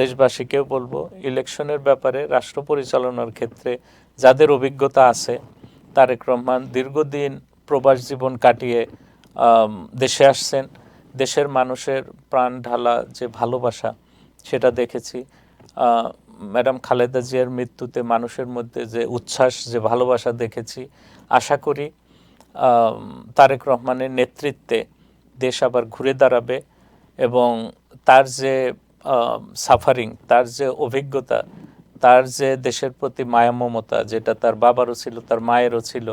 দেশবাসীকেও বলব, ইলেকশনের ব্যাপারে রাষ্ট্র পরিচালনার ক্ষেত্রে যাদের অভিজ্ঞতা আছে, তারেক রহমান দীর্ঘদিন প্রবাস জীবন কাটিয়ে দেশে আসছেন। দেশের মানুষের প্রাণ ঢালা যে ভালোবাসা, সেটা দেখেছি। ম্যাডাম খালেদা জিয়ার মৃত্যুতে মানুষের মধ্যে যে উচ্ছ্বাস, যে ভালোবাসা দেখেছি। আশা করি তারেক রহমানের নেতৃত্বে দেশ আবার ঘুরে দাঁড়াবে এবং তার যে সাফারিং তার যে অভিজ্ঞতা, তার যে দেশের প্রতি মায়া মমতা যেটা তার বাবারও ছিল, তার মায়েরও ছিল,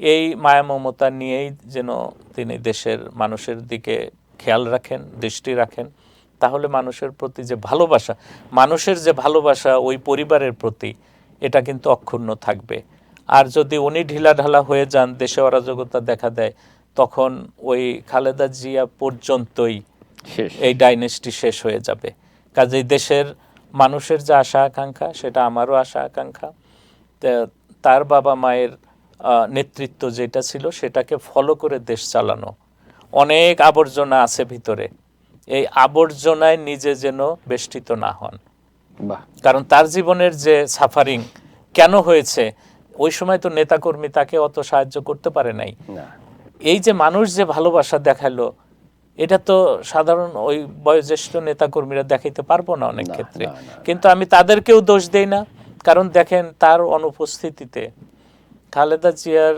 এই মায়া মমতা নিয়েই যেন তিনি দেশের মানুষের দিকে খেয়াল রাখেন, দৃষ্টি রাখেন, তাহলে মানুষের প্রতি যে ভালোবাসা, মানুষের যে ভালোবাসা ওই পরিবারের প্রতি, এটা কিন্তু অক্ষুণ্ণ থাকবে। আর যদি উনি ঢিলাঢালা হয়ে যান, দেশে অরাজকতা দেখা দেয়, তখন ওই খালেদা জিয়া পর্যন্তই এই ডাইনেস্টি শেষ হয়ে যাবে। কাজেই দেশের মানুষের যে আশা আকাঙ্ক্ষা সেটা আমারও আশা আকাঙ্ক্ষা। তার বাবা মায়ের নেতৃত্ব যেটা ছিল সেটাকে ফলো করে দেশ চালানো। অনেক আবর্জনা আছে ভিতরে। এই আবর্জনায় নিজে যেন বেষ্টিত না হন। বাহ। কারণ তার জীবনের যে সাফারিং কেন হয়েছে ওই সময় তো নেতাকর্মী তাকে অত সাহায্য করতে পারে নাই। এই যে মানুষ যে ভালোবাসা দেখাল এটা তো সাধারণ ওই বয়োজ্যেষ্ঠ নেতাকর্মীরা দেখাইতে পারব না অনেক ক্ষেত্রে। কিন্তু আমি তাদেরকেও দোষ দেই না। কারণ দেখেন তার অনুপস্থিতিতে খালেদা জিয়ার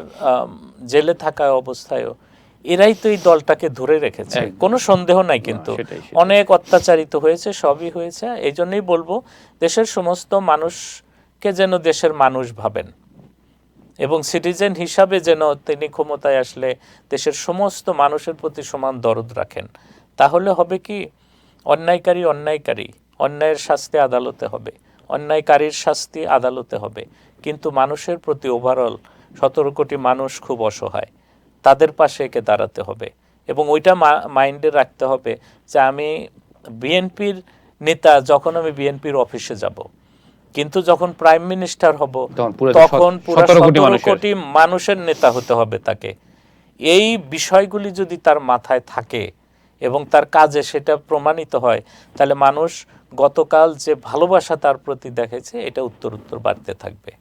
জেলে থাকা অবস্থায়ও এরাই তো এই দলটাকে ধরে রেখেছে। কোনো সন্দেহ নাই কিন্তু। অনেক অত্যাচারিত হয়েছে সবই হয়েছে। এই জন্যই বলব দেশের সমস্ত মানুষকে যেন দেশের মানুষ ভাবেন। এবং সিটিজেন হিসাবে যেন তিনি ক্ষমতায় আসলে দেশের সমস্ত মানুষের প্রতি সমান দরদ রাখেন। তাহলে হবে কি? অন্যায়কারী অন্যায়কারী, অন্যায়ের শাস্তি আদালতে হবে, অন্যায়কারীর শাস্তি আদালতে হবে। কিন্তু মানুষের প্রতি ওভারঅল সতেরো কোটি মানুষ খুব অসহায়। তাদের পাশে একে দাঁড়াতে হবে এবং ওইটা মাইন্ডে রাখতে হবে যে আমি বিএনপির নেতা, যখন আমি বিএনপির অফিসে যাব কিন্তু যখন প্রাইম মিনিস্টার হব তখন পুরো তখন সত- পুরো 17 কোটি সতেরো। কোটি মানুষের নেতা হতে হবে তাকে এই বিষয়গুলি যদি তার মাথায় থাকে এবং তার কাজে সেটা প্রমাণিত হয় তাহলে মানুষ গতকাল যে ভালোবাসা তার প্রতি দেখেছে এটা উত্তর উত্তর বাড়তে থাকবে